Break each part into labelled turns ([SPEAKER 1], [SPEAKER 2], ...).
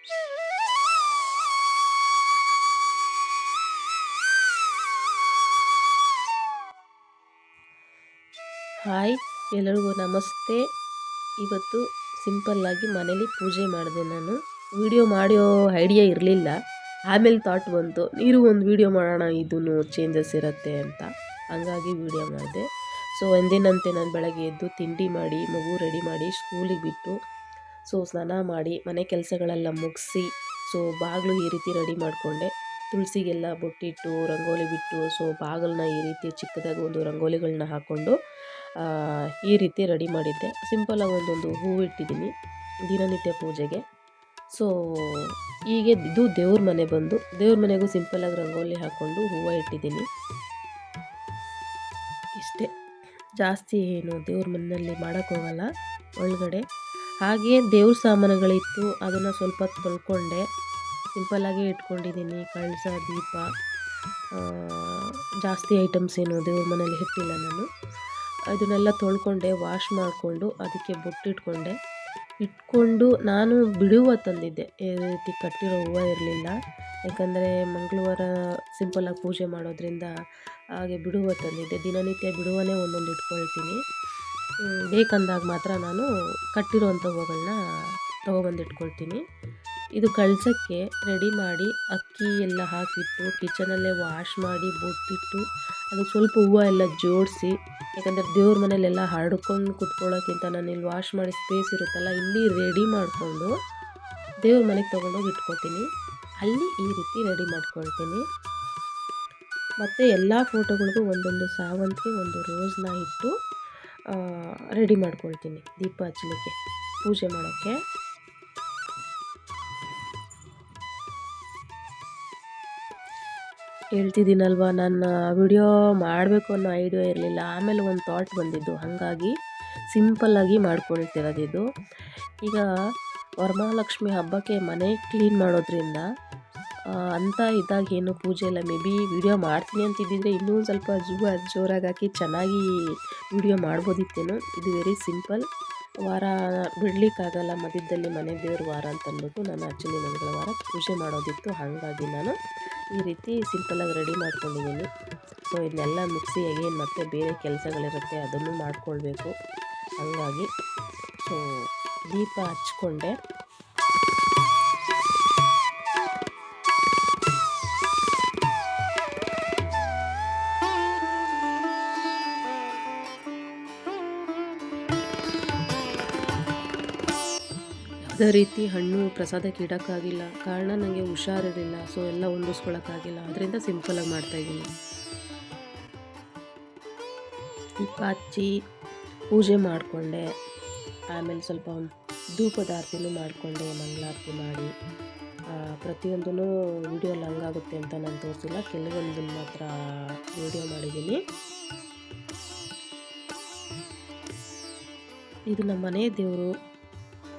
[SPEAKER 1] Hi, ಎಲ್ಲರಿಗೂ ನಮಸ್ತೆ. ಇವತ್ತು ಸಿಂಪಲ್ಲಾಗಿ ಮನೇಲಿ ಪೂಜೆ ಮಾಡಿದೆ ನಾನು. ವಿಡಿಯೋ ಮಾಡೋ ಐಡಿಯಾ ಇರಲಿಲ್ಲ. ಆಮೇಲೆ ಥಾಟ್ ಬಂತು ನೀರು ಒಂದು ವಿಡಿಯೋ ಮಾಡೋಣ ಇದೂ ಚೇಂಜಸ್ ಇರುತ್ತೆ ಅಂತ. ಹಂಗಾಗಿ ವಿಡಿಯೋ ಮಾಡಿದೆ. ಸೊ ಒಂದಿನಂತೆ ನಾನು ಬೆಳಗ್ಗೆ ಎದ್ದು ತಿಂಡಿ ಮಾಡಿ, ಮಗು ರೆಡಿ ಮಾಡಿ ಸ್ಕೂಲಿಗೆ ಬಿಟ್ಟು ಸೊ ಸ್ನಾನ ಮಾಡಿ ಮನೆ ಕೆಲಸಗಳೆಲ್ಲ ಮುಗಿಸಿ, ಸೊ ಬಾಗಿಲು ಈ ರೀತಿ ರೆಡಿ ಮಾಡಿಕೊಂಡೆ. ತುಳಸಿಗೆಲ್ಲ ಬೊಟ್ಟಿಟ್ಟು, ರಂಗೋಲಿ ಬಿಟ್ಟು, ಸೊ ಬಾಗಿಲನ್ನ ಈ ರೀತಿ ಚಿಕ್ಕದಾಗಿ ಒಂದು ರಂಗೋಲಿಗಳನ್ನ ಹಾಕ್ಕೊಂಡು ಈ ರೀತಿ ರೆಡಿ ಮಾಡಿದ್ದೆ. ಸಿಂಪಲಾಗಿ ಒಂದೊಂದು ಹೂವು ಇಟ್ಟಿದ್ದೀನಿ ದಿನನಿತ್ಯ ಪೂಜೆಗೆ. ಸೊ ಹೀಗೆ ಇದು ದೇವ್ರ ಮನೆ ಬಂದು, ದೇವ್ರ ಮನೆಗೂ ಸಿಂಪಲಾಗಿ ರಂಗೋಲಿ ಹಾಕ್ಕೊಂಡು ಹೂವು ಇಟ್ಟಿದ್ದೀನಿ. ಇಷ್ಟೇ. ಜಾಸ್ತಿ ಏನು ದೇವ್ರ ಮನೆಯಲ್ಲಿ ಮಾಡೋಕ್ಕೋಗಲ್ಲ. ಒಳಗಡೆ ಹಾಗೆ ದೇವ್ರ ಸಾಮಾನುಗಳಿತ್ತು, ಅದನ್ನು ಸ್ವಲ್ಪ ತೊಳ್ಕೊಂಡೆ. ಸಿಂಪಲ್ಲಾಗೇ ಇಟ್ಕೊಂಡಿದ್ದೀನಿ, ಕಳಸ, ದೀಪ ಜಾಸ್ತಿ ಐಟಮ್ಸ್ ಏನು ದೇವ್ರ ಮನೇಲಿ ಇಟ್ಟಿಲ್ಲ ನಾನು. ಅದನ್ನೆಲ್ಲ ತೊಳ್ಕೊಂಡೆ ವಾಶ್ ಮಾಡಿಕೊಂಡು ಅದಕ್ಕೆ ಬೊಟ್ಟಿಟ್ಕೊಂಡೆ. ಇಟ್ಕೊಂಡು ನಾನು ಬಿಡುವ ತಂದಿದ್ದೆ, ಈ ರೀತಿ ಕಟ್ಟಿರೋ ಹೂವು ಇರಲಿಲ್ಲ. ಯಾಕಂದರೆ ಮಂಗಳವಾರ ಸಿಂಪಲ್ಲಾಗಿ ಪೂಜೆ ಮಾಡೋದ್ರಿಂದ ಹಾಗೆ ಬಿಡುವ ತಂದಿದ್ದೆ. ದಿನನಿತ್ಯ ಬಿಡುವನೇ ಒಂದೊಂದು ಇಟ್ಕೊಳ್ತೀನಿ. ಬೇಕಂದಾಗ ಮಾತ್ರ ನಾನು ಕಟ್ಟಿರೋವಂಥ ಹೂವುಗಳನ್ನ ತೊಗೊಬಂದು ಇಟ್ಕೊಳ್ತೀನಿ ಇದು ಕಳ್ಸೋಕ್ಕೆ ರೆಡಿ ಮಾಡಿ ಅಕ್ಕಿ ಎಲ್ಲ ಹಾಕಿಟ್ಟು ಕಿಚನಲ್ಲೇ ವಾಶ್ ಮಾಡಿ ಬುಟ್ಟಿಟ್ಟು ಅದಕ್ಕೆ ಸ್ವಲ್ಪ ಹೂವು ಎಲ್ಲ ಜೋಡಿಸಿ, ಯಾಕಂದರೆ ದೇವ್ರ ಮನೇಲೆಲ್ಲ ಹರಡ್ಕೊಂಡು ಕುತ್ಕೊಳ್ಳೋಕ್ಕಿಂತ ನಾನು ಇಲ್ಲಿ ವಾಶ್ ಮಾಡಿ ಸ್ಪೇಸ್ ಇರುತ್ತಲ್ಲ, ಇಲ್ಲಿ ರೆಡಿ ಮಾಡಿಕೊಂಡು ದೇವ್ರ ಮನೆಗೆ ತೊಗೊಂಡೋಗಿ ಇಟ್ಕೊತೀನಿ ಅಲ್ಲಿ ಈ ರೀತಿ ರೆಡಿ ಮಾಡ್ಕೊಳ್ತೀನಿ. ಮತ್ತು ಎಲ್ಲ ಫೋಟೋಗಳಿಗೂ ಒಂದೊಂದು ಸಾವಂತಿಗೆ, ಒಂದು ರೋಸ್ನ ಇಟ್ಟು ರೆಡಿ ಮಾಡ್ಕೊಳ್ತೀನಿ ದೀಪ ಹಚ್ಚಲಿಕ್ಕೆ. ಪೂಜೆ ಮಾಡೋಕ್ಕೆ. ಹೇಳ್ತಿದ್ದೀನಲ್ವ ನಾನು ವಿಡಿಯೋ ಮಾಡಬೇಕು ಅನ್ನೋ ಐಡಿಯಾ ಇರಲಿಲ್ಲ. ಆಮೇಲೆ ಒಂದು ಥಾಟ್ ಬಂದಿದ್ದು, ಹಾಗಾಗಿ ಸಿಂಪಲ್ಲಾಗಿ ಮಾಡ್ಕೊಳ್ತಿರೋದಿದು ಈಗ ವರಮಹಾಲಕ್ಷ್ಮಿ ಹಬ್ಬಕ್ಕೆ ಮನೆ ಕ್ಲೀನ್ ಮಾಡೋದ್ರಿಂದ ಅಂತ ಇದ್ದಾಗ ಏನು ಪೂಜೆ ಇಲ್ಲ. ಮೇ ಬಿ ವಿಡಿಯೋ ಮಾಡ್ತೀನಿ ಅಂತಿದ್ದಿದ್ರೆ ಇನ್ನೂ ಸ್ವಲ್ಪ ಜೂ, ಜೋರಾಗಿ ಹಾಕಿ ಚೆನ್ನಾಗಿ ವಿಡಿಯೋ ಮಾಡ್ಬೋದಿತ್ತೇನೋ. ಇದು ವೆರಿ ಸಿಂಪಲ್ ವಾರ ಬಿಡಲಿಕ್ಕಾಗಲ್ಲ, ಮಧ್ಯದಲ್ಲಿ ಮನೆ ದೇವ್ರ ವಾರ ಅಂತ ಅಂದ್ಬಿಟ್ಟು ನಾನು ಆ್ಯಕ್ಚುಲಿ ವಾರ ಪೂಜೆ ಮಾಡೋದಿತ್ತು. ಹಾಗಾಗಿ ನಾನು ಈ ರೀತಿ ಸಿಂಪಲಾಗಿ ರೆಡಿ ಮಾಡ್ಕೊಂಡಿದ್ದೀನಿ. ಸೊ ಇದನ್ನೆಲ್ಲ ಮಿಕ್ಸಿ ಮತ್ತೆ ಬೇರೆ ಕೆಲಸಗಳಿರುತ್ತೆ, ಅದನ್ನು ಮಾಡಿಕೊಳ್ಬೇಕು. ಹಾಗಾಗಿ ಸೊ ದೀಪ ಹಚ್ಕೊಂಡೆ. ಯಾವುದೇ ರೀತಿ ಹಣ್ಣು ಪ್ರಸಾದಕ್ಕೆ ಇಡೋಕ್ಕಾಗಿಲ್ಲ ಕಾರಣ ನನಗೆ ಹುಷಾರಿರಲಿಲ್ಲ. ಸೊ ಎಲ್ಲ ಹೊಂದಿಸ್ಕೊಳಕ್ಕಾಗಿಲ್ಲ. ಅದರಿಂದ ಸಿಂಪಲಾಗಿ ಮಾಡ್ತಾಯಿದ್ದೀನಿ ದೀಪ ಹಚ್ಚಿ ಪೂಜೆ ಮಾಡಿಕೊಂಡೆ. ಆಮೇಲೆ ಸ್ವಲ್ಪ ಧೂಪದ ಆರತಿನೂ ಮಾಡಿಕೊಂಡೆ, ಮಂಗಳಾರತಿ ಮಾಡಿ. ಪ್ರತಿಯೊಂದೂ ವೀಡಿಯೋಲ್ಲಿ ಹಂಗಾಗುತ್ತೆ ಅಂತ ನಾನು ತೋರಿಸಿಲ್ಲ. ಕೆಲವೊಂದನ್ನು ಮಾತ್ರ ವೀಡಿಯೋ ಮಾಡಿದ್ದೀನಿ. ಇದು ನಮ್ಮ ಮನೆ ದೇವರು.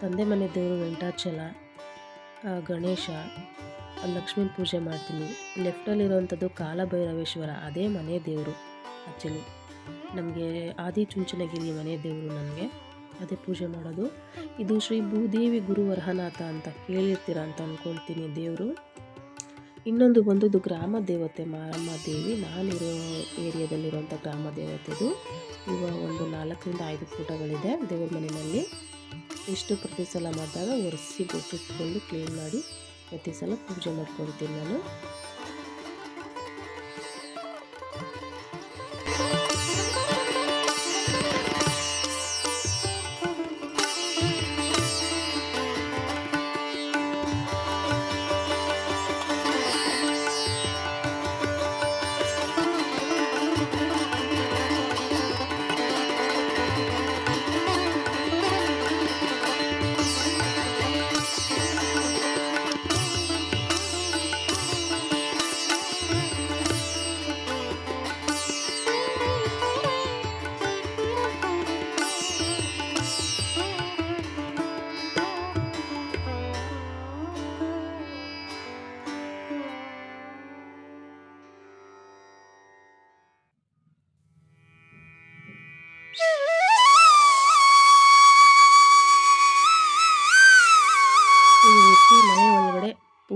[SPEAKER 1] ತಂದೆ ಮನೆ ದೇವರು ವೆಂಕಟಾಚಲ ಗಣೇಶ ಲಕ್ಷ್ಮೀ ಪೂಜೆ ಮಾಡ್ತೀನಿ. ಲೆಫ್ಟಲ್ಲಿರುವಂಥದ್ದು ಕಾಲಭೈರವೇಶ್ವರ, ಅದೇ ಮನೆ ದೇವರು ಆ್ಯಕ್ಚುಲಿ ನಮಗೆ ಆದಿಚುಂಚನಗಿರಿ ಮನೆ ದೇವರು ನನಗೆ ಅದೇ ಪೂಜೆ ಮಾಡೋದು. ಇದು ಶ್ರೀ ಭೂದೇವಿ ಗುರುವರಹನಾಥ ಅಂತ ಕೇಳಿರ್ತೀರ ಅಂತ ಅಂದ್ಕೊಳ್ತೀನಿ ದೇವರು. ಇನ್ನೊಂದು ಬಂದು ಗ್ರಾಮ ದೇವತೆ, ಮಾರಮ್ಮ ದೇವಿ. ನಾನಿರೋ ಏರಿಯಾದಲ್ಲಿರುವಂಥ ಗ್ರಾಮ ದೇವತೆದು. ಇವಾಗ ಒಂದು ನಾಲ್ಕರಿಂದ ಐದು ಫೋಟೋಗಳಿದೆ ದೇವ್ರ ಮನೆಯಲ್ಲಿ. ಇಷ್ಟು ಪ್ರತಿ ಸಲ ಮಾಡಿದಾಗ ಒರೆಸಿ ಗೊತ್ತಿಟ್ಕೊಂಡು ಕ್ಲೀನ್ ಮಾಡಿ ಪ್ರತಿ ಸಲ ಪೂಜೆ ಮಾಡ್ಕೊಳ್ತೀನಿ ನಾನು.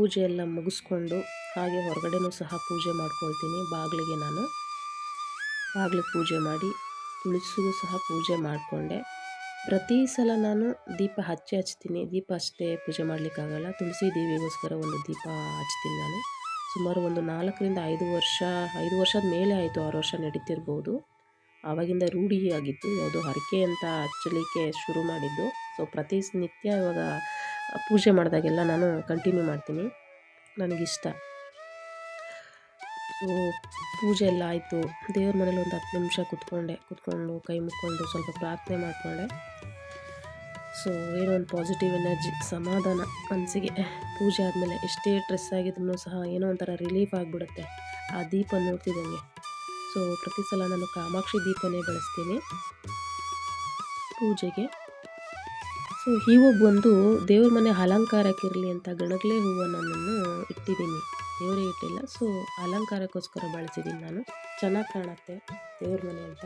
[SPEAKER 1] ಪೂಜೆ ಎಲ್ಲ ಮುಗಿಸ್ಕೊಂಡು ಹಾಗೆ ಹೊರಗಡೆನೂ ಸಹ ಪೂಜೆ ಮಾಡ್ಕೊಳ್ತೀನಿ. ಬಾಗಿಲಿಗೆ ನಾನು. ಬಾಗಿಲಿಗೆ ಪೂಜೆ ಮಾಡಿ ತುಳಸಿಗೂ ಸಹ ಪೂಜೆ ಮಾಡಿಕೊಂಡೆ. ಪ್ರತಿ ಸಲ ನಾನು ದೀಪ ಹಚ್ಚಿ ಹಚ್ತೀನಿ. ದೀಪ ಅಷ್ಟೇ ಪೂಜೆ ಮಾಡಲಿಕ್ಕಾಗಲ್ಲ. ತುಳಸಿ ದೇವಿಗೋಸ್ಕರ ಒಂದು ದೀಪ ಹಚ್ತೀನಿ ನಾನು. ಸುಮಾರು ಒಂದು ನಾಲ್ಕರಿಂದ ಐದು ವರ್ಷ, ಐದು ವರ್ಷದ ಮೇಲೆ ಆಯಿತು ಆರು ವರ್ಷ ನಡೀತಿರ್ಬೋದು. ಆವಾಗಿಂದ ರೂಢಿಯಾಗಿತ್ತು. ಯಾವುದೋ ಹರಕೆ ಅಂತ ಹಚ್ಚಲಿಕ್ಕೆ ಶುರು ಮಾಡಿದ್ದು. ಸೊ ಪ್ರತಿ ನಿತ್ಯ ಇವಾಗ ಪೂಜೆ ಮಾಡಿದಾಗೆಲ್ಲ ನಾನು ಕಂಟಿನ್ಯೂ ಮಾಡ್ತೀನಿ. ನನಗಿಷ್ಟ. ಪೂಜೆ ಎಲ್ಲ ಆಯಿತು. ದೇವ್ರ ಮನೇಲಿ ಒಂದು ಹತ್ತು ನಿಮಿಷ ಕುತ್ಕೊಂಡೆ. ಕುತ್ಕೊಂಡು ಕೈ ಮುಕ್ಕೊಂಡು ಸ್ವಲ್ಪ ಪ್ರಾರ್ಥನೆ ಮಾಡಿಕೊಂಡೆ. ಸೊ, ಏನೋ ಒಂದು ಪಾಸಿಟಿವ್ ಎನರ್ಜಿ ಸಮಾಧಾನ ಮನಸ್ಸಿಗೆ ಪೂಜೆ ಆದಮೇಲೆ ಎಷ್ಟೇ ಸ್ಟ್ರೆಸ್ ಆಗಿದ್ರು ಸಹ ಏನೋ ಒಂಥರ ರಿಲೀಫ್ ಆಗಿಬಿಡುತ್ತೆ. ಆ ದೀಪ ನೋಡ್ತಿದ್ದಂಗೆ. ಸೊ, ಪ್ರತಿ ಸಲ ನಾನು ಕಾಮಾಕ್ಷಿ ದೀಪನೇ ಬಳಸ್ತೀನಿ. ಪೂಜೆಗೆ. ಸೊ ಹೂವು ಬಂದು ದೇವ್ರ ಮನೆ ಅಲಂಕಾರಕ್ಕಿರಲಿ ಅಂತ ಗಣಗಲೇ ಹೂವನ್ನು ನಾನು ಇಟ್ಟಿದ್ದೀನಿ. ದೇವರೇ ಇಟ್ಟಿಲ್ಲ. ಸೊ ಅಲಂಕಾರಕ್ಕೋಸ್ಕರ ಬಳಸಿದ್ದೀನಿ ನಾನು. ಚೆನ್ನಾಗಿ ಕಾಣುತ್ತೆ ದೇವ್ರ ಮನೆ ಅಂತ.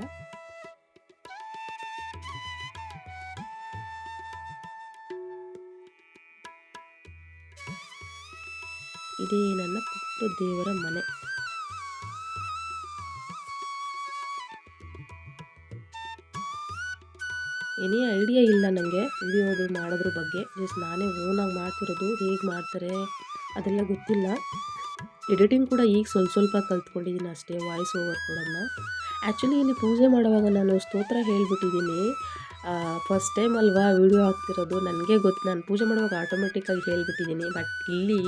[SPEAKER 1] ಇದೇ ನನ್ನ ಪುಟ್ಟ ದೇವರ ಮನೆ. ಏನೇ ಐಡಿಯಾ ಇಲ್ಲ ನನಗೆ ವಿಡಿಯೋದು ಮಾಡೋದ್ರ ಬಗ್ಗೆ. ಜಸ್ಟ್ ನಾನೇ ಓನಾಗಿ ಮಾಡ್ತಿರೋದು. ಹೇಗೆ ಮಾಡ್ತಾರೆ ಅದೆಲ್ಲ ಗೊತ್ತಿಲ್ಲ. ಎಡಿಟಿಂಗ್ ಕೂಡ ಈಗ ಸ್ವಲ್ಪ ಸ್ವಲ್ಪ ಕಲ್ತ್ಕೊಂಡಿದ್ದೀನಿ ಅಷ್ಟೇ ವಾಯ್ಸ್ ಓವರ್ ಕೊಡೋದನ್ನ ಆ್ಯಕ್ಚುಲಿ ಇಲ್ಲಿ ಪೂಜೆ ಮಾಡುವಾಗ ನಾನು ಸ್ತೋತ್ರ ಹೇಳಿಬಿಟ್ಟಿದ್ದೀನಿ ಫಸ್ಟ್ ಟೈಮ್ ಅಲ್ವಾ ವೀಡಿಯೋ ಹಾಕ್ತಿರೋದು? ನನಗೆ ಗೊತ್ತು ನಾನು ಪೂಜೆ ಮಾಡುವಾಗ ಆಟೋಮೆಟಿಕ್ಕಾಗಿ ಹೇಳಿಬಿಟ್ಟಿದ್ದೀನಿ ಬಟ್ ಇಲ್ಲಿ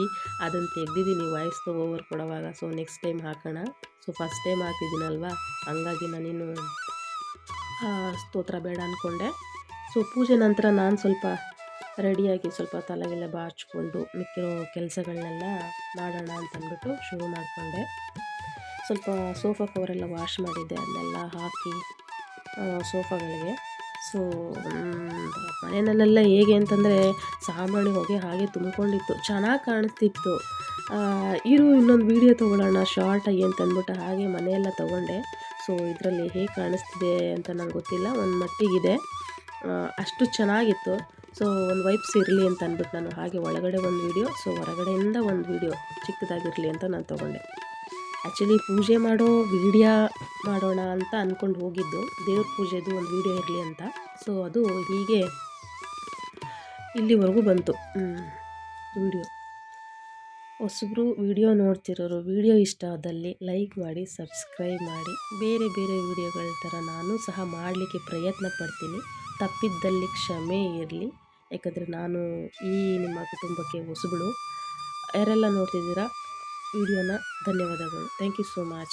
[SPEAKER 1] ಅದನ್ನು ತೆಗೆದಿದ್ದೀನಿ ವಾಯ್ಸ್ ಓವರ್ ಕೊಡುವಾಗ. ಸೊ ನೆಕ್ಸ್ಟ್ ಟೈಮ್ ಹಾಕೋಣ. ಸೊ ಫಸ್ಟ್ ಟೈಮ್ ಹಾಕಿದ್ದೀನಲ್ವಾ ಹಂಗಾಗಿ ನಾನಿನ್ನು ಸ್ತೋತ್ರ ಬೇಡ ಅಂದ್ಕೊಂಡೆ ಸೊ ಪೂಜೆ ನಂತರ ನಾನು ಸ್ವಲ್ಪ ರೆಡಿಯಾಗಿ ಸ್ವಲ್ಪ ತಲೆಗೆಲ್ಲ ಬಾಚ್ಕೊಂಡು ಮಿಕ್ಕಿರೋ ಕೆಲಸಗಳನ್ನೆಲ್ಲ ಮಾಡೋಣ ಅಂತಂದ್ಬಿಟ್ಟು ಶುರು ಮಾಡಿಕೊಂಡೆ. ಸ್ವಲ್ಪ ಸೋಫಾ ಕವರೆಲ್ಲ ವಾಶ್ ಮಾಡಿದ್ದೆ, ಅದನ್ನೆಲ್ಲ ಹಾಕಿ ಸೋಫಾಗಳಿಗೆ ಸೊ ಮನೆಯಲ್ಲೆಲ್ಲ ಹೇಗೆ ಅಂತಂದರೆ ಸಾಂಬ್ರಾಣಿ ಹೋಗಿ ಹಾಗೆ ತುಂಬಿಕೊಂಡಿತ್ತು. ಚೆನ್ನಾಗಿ ಕಾಣಿಸ್ತಿತ್ತು. ಇರು ಇನ್ನೊಂದು ವೀಡಿಯೋ ತೊಗೊಳ್ಳೋಣ ಶಾರ್ಟಾಗಿ ಅಂತಂದ್ಬಿಟ್ಟು ಹಾಗೆ ಮನೆಯೆಲ್ಲ ತೊಗೊಂಡೆ. ಸೊ ಇದರಲ್ಲಿ ಹೇಗೆ ಕಾಣಿಸ್ತಿದೆ ಅಂತ ನಂಗೆ ಗೊತ್ತಿಲ್ಲ, ಒಂದು ಮಟ್ಟಿಗಿದೆ. ಅಷ್ಟು ಚೆನ್ನಾಗಿತ್ತು. ಸೊ ಒಂದು ವೈಪ್ಸ್ ಇರಲಿ ಅಂತ ಅಂದ್ಬಿಟ್ಟು ನಾನು ಹಾಗೆ ಒಳಗಡೆ ಒಂದು ವೀಡಿಯೋ, ಸೊ ಹೊರಗಡೆಯಿಂದ ಒಂದು ವೀಡಿಯೋ ಚಿಕ್ಕದಾಗಿರಲಿ ಅಂತ ನಾನು ತೊಗೊಂಡೆ. ಆ್ಯಕ್ಚುಲಿ ಪೂಜೆ ಮಾಡೋ ವೀಡಿಯೋ ಮಾಡೋಣ ಅಂತ ಅಂದ್ಕೊಂಡು ಹೋಗಿದ್ದು. ದೇವ್ರ ಪೂಜೆದು ಒಂದು ವೀಡಿಯೋ ಇರಲಿ ಅಂತ. ಸೊ ಅದು ಹೀಗೆ ಇಲ್ಲಿವರೆಗೂ ಬಂತು. ವೀಡಿಯೋ. ಹೊಸಬ್ರು ವಿಡಿಯೋ ನೋಡ್ತಿರೋರು ವಿಡಿಯೋ ಇಷ್ಟ ಆದಲ್ಲಿ ಲೈಕ್ ಮಾಡಿ, ಸಬ್ಸ್ಕ್ರೈಬ್ ಮಾಡಿ. ಬೇರೆ ಬೇರೆ ವಿಡಿಯೋಗಳ ಥರ ನಾನು ಸಹ ಮಾಡಲಿಕ್ಕೆ ಪ್ರಯತ್ನ ಪಡ್ತೀನಿ. ತಪ್ಪಿದ್ದಲ್ಲಿ ಕ್ಷಮೆ ಇರಲಿ. ಯಾಕಂದರೆ ನಾನು ಈ ನಿಮ್ಮ ಕುಟುಂಬಕ್ಕೆ ಹೊಸಬಳು. ಯಾರೆಲ್ಲ ನೋಡ್ತಿದ್ದೀರಾ? ವಿಡಿಯೋನ ಧನ್ಯವಾದಗಳು. Thank you so much